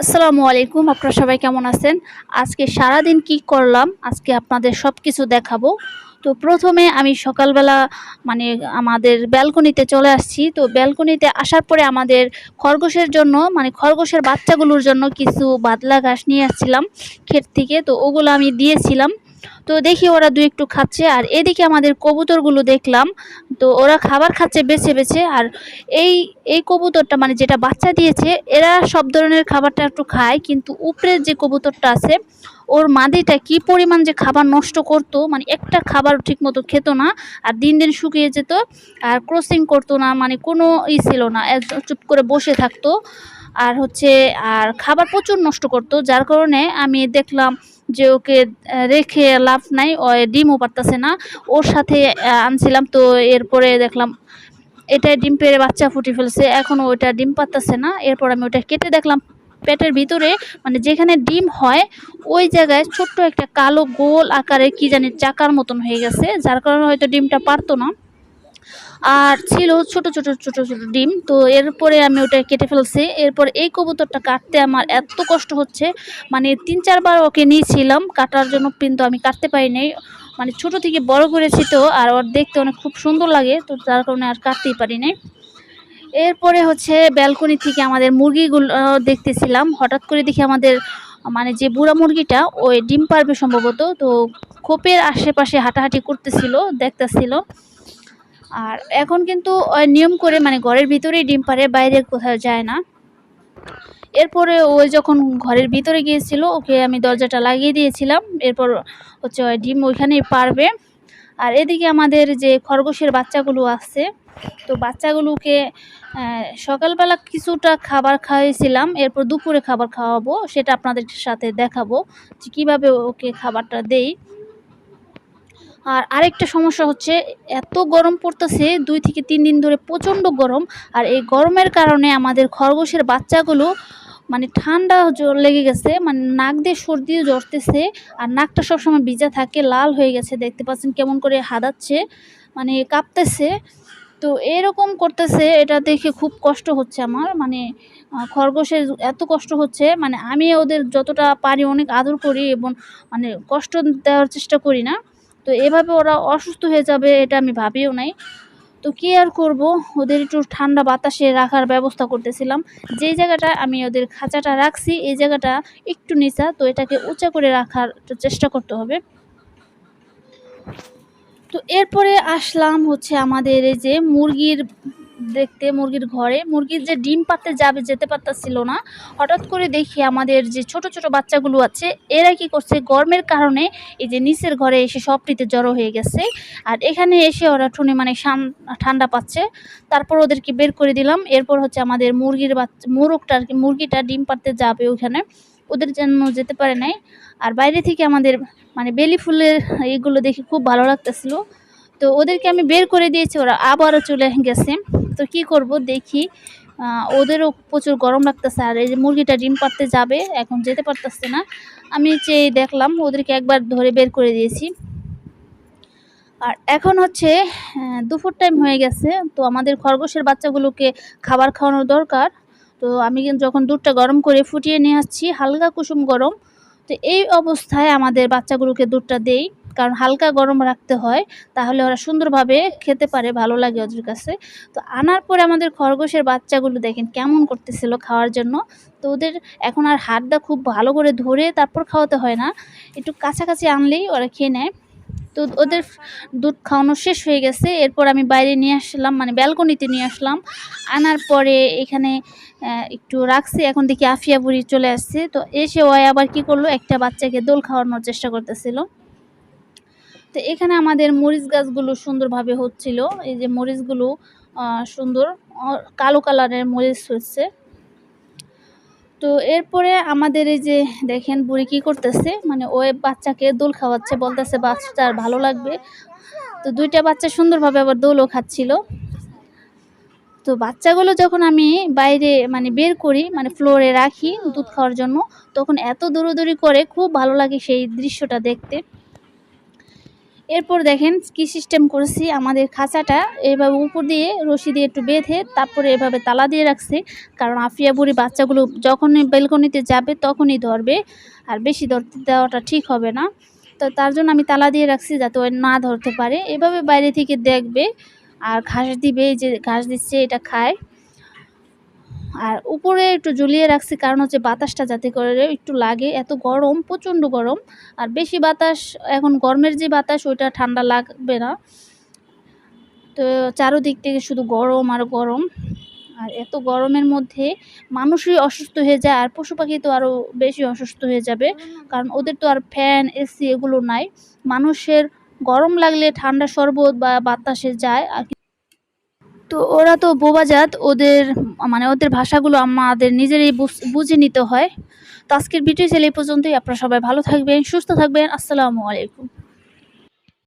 আসসালামু আলাইকুম, আপনারা সবাই কেমন আছেন? আজকে সারা দিন কি করলাম? আজকে আপনাদের সব কিছু দেখাবো। তো প্রথমে আমি সকালবেলা মানে আমাদের ব্যালকনিতে চলে আসছি। তো ব্যালকনিতে আসার পরে আমাদের খরগোশের জন্য মানে খরগোশের বাচ্চাগুলোর জন্য কিছু বাদলা ঘাস নিয়ে আসছিলাম ক্ষেত থেকে। তো ওগুলো আমি দিয়েছিলাম। তো দেখি ওরা দু একটু খাচ্ছে, আর এদিকে আমাদের কবুতরগুলো দেখলাম, তো ওরা খাবার খাচ্ছে বেছে বেছে, আর এই এই কবুতরটা মানে যেটা বাচ্চা দিয়েছে, এরা সব ধরনের খাবারটা একটু খায়, কিন্তু উপরের যে কবুতরটা আছে, ওর মাদিটা কি পরিমাণ যে খাবার নষ্ট করতো মানে একটা খাবার ঠিক মতো খেত না, আর দিন দিন শুকিয়ে যেত, আর ক্রসিং করতো না মানে কোনো ই ছিল না চুপ করে বসে থাকতো আর হচ্ছে, আর খাবার প্রচুর নষ্ট করতো, যার কারণে আমি দেখলাম যে ওকে রেখে লাভ নাই, ও ডিমও পারতেছে না। ওর সাথে আনছিলাম, তো এরপরে দেখলাম এটা ডিম পেড়ে বাচ্চা ফুটে ফেলছে এখনও ওইটা ডিম পারতেছে না। এরপর আমি ওটা কেটে দেখলাম পেটের ভিতরে মানে যেখানে ডিম হয়, ওই জায়গায় ছোট্ট একটা কালো গোল আকারে কি জানি চাকার মতন হয়ে গেছে, যার কারণে হয়তো ডিমটা পারতো না। আর ছিল ছোট ছোট ছোট ছোট ডিম। তো এরপরে আমি ওটা কেটে ফেলছি। এরপর এই কবুতরটা কাটতে আমার এত কষ্ট হচ্ছে। মানে তিন, চারবার ওকে নিয়েছিলাম। কাটার জন্য কিন্তু আমি কাটতে পারি নাই। মানে ছোট থেকে বড় করেছি তো, আর ওর দেখতে অনেক খুব সুন্দর লাগে। তো তার কারণে আর কাটতেই পারি নাই। এরপরে হচ্ছে ব্যালকনি থেকে আমাদের মুরগিগুলো দেখতেছিলাম। হঠাৎ করে দেখি আমাদের মানে যে বুড়া মুরগিটা, ওই ডিম পারবে সম্ভবত। তো খোপের আশেপাশে হাঁটাহাঁটি করতেছিল, দেখতেছিল। আর এখন কিন্তু নিয়ম করে মানে ঘরের ভিতরেই ডিম পারে বাইরে কোথাও যায় না। এরপরে ওই যখন ঘরের ভিতরে গিয়েছিল, ওকে আমি দরজাটা লাগিয়ে দিয়েছিলাম। এরপর হচ্ছে ডিম ওইখানেই পারবে আর এদিকে আমাদের যে খরগোশের বাচ্চাগুলো আছে, তো বাচ্চাগুলোকে সকালবেলা কিছুটা খাবার খাওয়াইছিলাম এরপর দুপুরে খাবার খাওয়াবো, সেটা আপনাদের সাথে দেখাবো যে কীভাবে ওকে খাবারটা দেই। আর আরেকটা সমস্যা হচ্ছে, এত গরম পড়তেছে, দুই থেকে তিন দিন ধরে প্রচণ্ড গরম, আর এই গরমের কারণে আমাদের খরগোশের বাচ্চাগুলো মানে ঠান্ডা জ্বর লেগে গেছে মানে নাক দিয়ে সর্দি জ্বরতেছে আর নাকটা সবসময় ভিজা থাকে, লাল হয়ে গেছে, দেখতে পাচ্ছেন কেমন করে হাদাচ্ছে মানে কাঁপতেছে। তো এরকম করতেছে, এটা দেখে খুব কষ্ট হচ্ছে আমার মানে খরগোশের এত কষ্ট হচ্ছে মানে আমি ওদের যতটা পারি অনেক আদর করি এবং মানে কষ্ট দেওয়ার চেষ্টা করি না। তো এভাবে ওরা অসুস্থ হয়ে যাবে, এটা আমি ভাবিও নাই। তো কি আর করব? ওদের একটু ঠান্ডা বাতাসে রাখার ব্যবস্থা করতেছিলাম। যেই জায়গাটা আমি ওদের খাঁচাটা রাখছি, এই জায়গাটা একটু নিচা, তো এটাকে উঁচা করে রাখার চেষ্টা করতে হবে। তো এরপরে আসলাম হচ্ছে আমাদের এই যে মুরগির দেখতে মুরগির ঘরে। মুরগির যে ডিম পাতে যাবে, যেতে পারতাছিল না। হঠাৎ করে দেখি আমাদের যে ছোট ছোট বাচ্চাগুলো আছে, এরা কি করছে? গরমের কারণে এই যে নিচের ঘরে এসে সবটিতে জড়ো হয়ে গেছে। আর এখানে এসে ওরা ঠুনে মানে ঠান্ডা পাচ্ছে। তারপর ওদেরকে বের করে দিলাম। এরপর হচ্ছে আমাদের মুরগির বাচ্চা মোরগটা আর কি, মুরগিটা ডিম পাড়তে যাবে ওখানে। ওদের জন্য যেতে পারে নাই। আর বাইরে থেকে আমাদের মানে বেলি ফুলের এইগুলো দেখে খুব ভালো লাগতেছিল। তো ওদেরকে আমি বের করে দিয়েছি। ওরা আবারও চলে গেছে। তো কি করব দেখি। ওদেরও প্রচুর গরম লাগতেছে আর এই যে মুরগিটা ডিম পাড়তে যাবে, এখন যেতে পারতেছে না। আমি চেয়ে দেখলাম ওদেরকে একবার ধরে বের করে দিয়েছি। আর এখন হচ্ছে দুপুর টাইম হয়ে গেছে, তো আমাদের খরগোশের বাচ্চাগুলোকে খাবার খাওয়ানোর দরকার। তো আমি যখন দুধটা গরম করে ফুটিয়ে নিয়ে আসছি, হালকা কুসুম গরম, তো এই অবস্থায় আমাদের বাচ্চাগুলোকে দুধটা দেই। কারণ হালকা গরম রাখতে হয়, তাহলে ওরা সুন্দরভাবে খেতে পারে, ভালো লাগে ওদের কাছে। তো আনার পরে আমাদের খরগোশের বাচ্চাগুলো দেখেন কেমন করতেছিল খাওয়ার জন্য। তো ওদের এখন আর হাতটা খুব ভালো করে ধরে তারপর খাওয়াতে হয় না। একটু কাছাকাছি আনলেই ওরা খেয়ে নেয়। তো ওদের দুধ খাওয়ানো শেষ হয়ে গেছে। এরপর আমি বাইরে নিয়ে আসলাম মানে ব্যালকনিতে নিয়ে আসলাম। আনার পরে এখানে একটু রাখছি। এখন দেখি আফিয়া বুড়ি চলে আসছে। তো এসে ওই আবার কি করল? একটা বাচ্চাকে দোল খাওয়ানোর চেষ্টা করতেছিল। তো এখানে আমাদের মরিচ গাছগুলো সুন্দরভাবে হচ্ছিল। এই যে মরিচগুলো সুন্দর কালো কালারের মরিচ হচ্ছে। তো এরপরে আমাদের এই যে দেখেন বুড়ি কি করতেছে মানে ওই বাচ্চাকে দোল খাওয়াচ্ছে, বলতেছে বাচ্চাটার ভালো লাগবে। তো দুইটা বাচ্চা সুন্দরভাবে আবার দোলও খাচ্ছিল। তো বাচ্চাগুলো যখন আমি বাইরে মানে বের করি মানে ফ্লোরে রাখি দুধ খাওয়ার জন্য, তখন এত দৌড়োদৌড়ি করে, খুব ভালো লাগে সেই দৃশ্যটা দেখতে। এরপর দেখেন কি সিস্টেম করেছি, আমাদের খাঁচাটা এইভাবে উপর দিয়ে রশি দিয়ে একটু বেঁধে তারপরে এভাবে তালা দিয়ে রাখছি। কারণ আফিয়া বুড়ি বাচ্চাগুলো যখনই বেলকনিতে যাবে তখনই ধরবে, আর বেশি ধরতে দেওয়াটা ঠিক হবে না। তো তার জন্য আমি তালা দিয়ে রাখছি যাতে ওই না ধরতে পারে। এভাবে বাইরে থেকে দেখবে আর ঘাস দিবে যে ঘাস দিচ্ছে, এটা খায়। আর উপরে একটু ঝুলিয়ে রাখছি, কারণ হচ্ছে বাতাসটা যাতে করে একটু লাগে। এত গরম, প্রচণ্ড গরম। আর বেশি বাতাস, এখন গরমের যে বাতাস, ওইটা ঠান্ডা লাগবে না। তো চারোদিক থেকে শুধু গরম আর গরম। আর এত গরমের মধ্যে মানুষই অসুস্থ হয়ে যায়, আর পশু পাখি তো আরও বেশি অসুস্থ হয়ে যাবে। কারণ ওদের তো আর ফ্যান, এসি এগুলো নাই। মানুষের গরম লাগলে ঠান্ডা শরবত বা বাতাসে যায়, আর তো ওরা তো বোবাজাত, ওদের মানে ওদের ভাষাগুলো আমাদের নিজেরই বুঝ- নিতে হয়। তো আজকের ভিডিও ছিল এই পর্যন্তই। আপনারা সবাই ভালো থাকবেন, সুস্থ থাকবেন। আসসালামু আলাইকুম।